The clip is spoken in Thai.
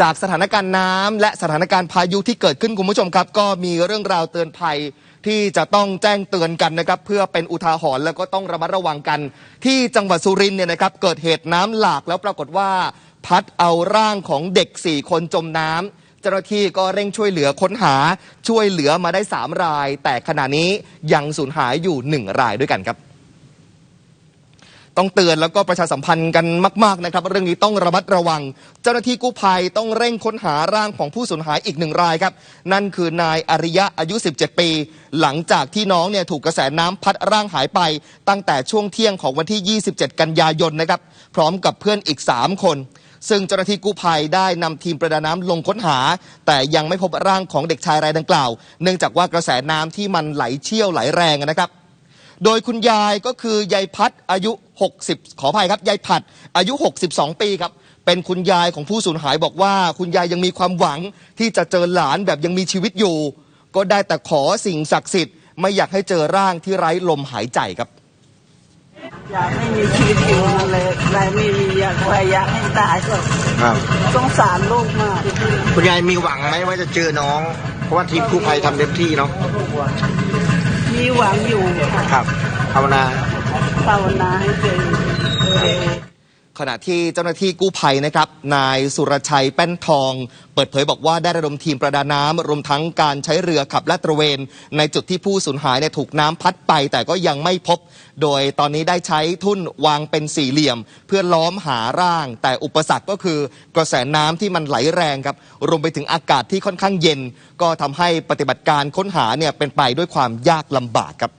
จากสถานการณ์น้ำและสถานการณ์พายุที่เกิดขึ้นคุณผู้ชมครับ ก็มีเรื่องราวเตือนภัยที่จะต้องแจ้งเตือนกันนะครับเพื่อเป็นอุทาหรณ์แล้วก็ต้องระมัดระวังกัน ที่จังหวัดสุรินทร์เนี่ยนะครับเกิดเหตุน้ำหลากแล้วปรากฏว่า พัดเอาร่างของเด็ก 4 คนจมน้ำเจ้าหน้าที่ก็เร่งช่วยเหลือค้นหาช่วยเหลือมาได้ 3 ราย แต่ขณะนี้ยังสูญหายอยู่ 1 รายด้วยกันครับ ต้องเตือนแล้วก็ประชาสัมพันธ์กันมาก ๆนะครับ เรื่องนี้ต้องระมัดระวัง เจ้าหน้าที่กู้ภัยต้องเร่งค้นหาร่างของผู้สูญหายอีกหนึ่งรายครับ นั่นคือนายอริยะอายุ 17 ปี หลังจากที่น้องเนี่ยถูกกระแสน้ำพัดร่างหายไป ตั้งแต่ช่วงเที่ยงของวันที่ 27 กันยายนนะครับ พร้อมกับเพื่อนอีก 3 คนซึ่งเจ้าหน้าที่กู้ภัยได้นำทีมประดาน้ำลงค้นหา แต่ยังไม่พบร่างของเด็กชายรายดังกล่าว เนื่องจากว่ากระแสน้ำที่มันไหลเชี่ยวไหลแรงนะครับ โดยคุณยายก็คือยายพัดอายุ 60 ขออภัยครับยายผัดอายุ 62 ปีครับ เป็นคุณยายของผู้สูญหายบอกว่า คุณยายยังมีความหวังที่จะเจอหลานแบบยังมีชีวิตอยู่ ก็ได้แต่ขอสิ่งศักดิ์สิทธิ์ไม่อยากให้เจอร่างที่ไร้ลมหายใจครับอยากให้มีชีวิตอยู่นั่นเลยใครไม่มีอยากใครอยากให้ตายก็ครับสงสารลูกมากคุณยายมีหวังไหมว่าจะเจอน้อง เพราะว่าทีมกู้ภัยทำเต็มที่เนาะ มีหวังอยู่ค่ะครับภาวนาภาวนาให้เจอเร็ว ขณะที่เจ้าหน้าที่กู้ภัยนะครับ นายสุรชัยแป้นทอง เปิดเผยบอกว่าได้ระดมทีมประดาน้ำรวมทั้งการใช้เรือขับลาดตระเวน ในจุดที่ผู้สูญหายเนี่ยถูกน้ำพัดไป แต่ก็ยังไม่พบ โดยตอนนี้ได้ใช้ทุ่นวางเป็นสี่เหลี่ยม เพื่อล้อมหาร่าง แต่อุปสรรคก็คือกระแสน้ำที่มันไหลแรงครับรวมไปถึงอากาศที่ค่อนข้างเย็น ก็ทำให้ปฏิบัติการค้นหาเนี่ยเป็นไปด้วยความยากลำบากครับ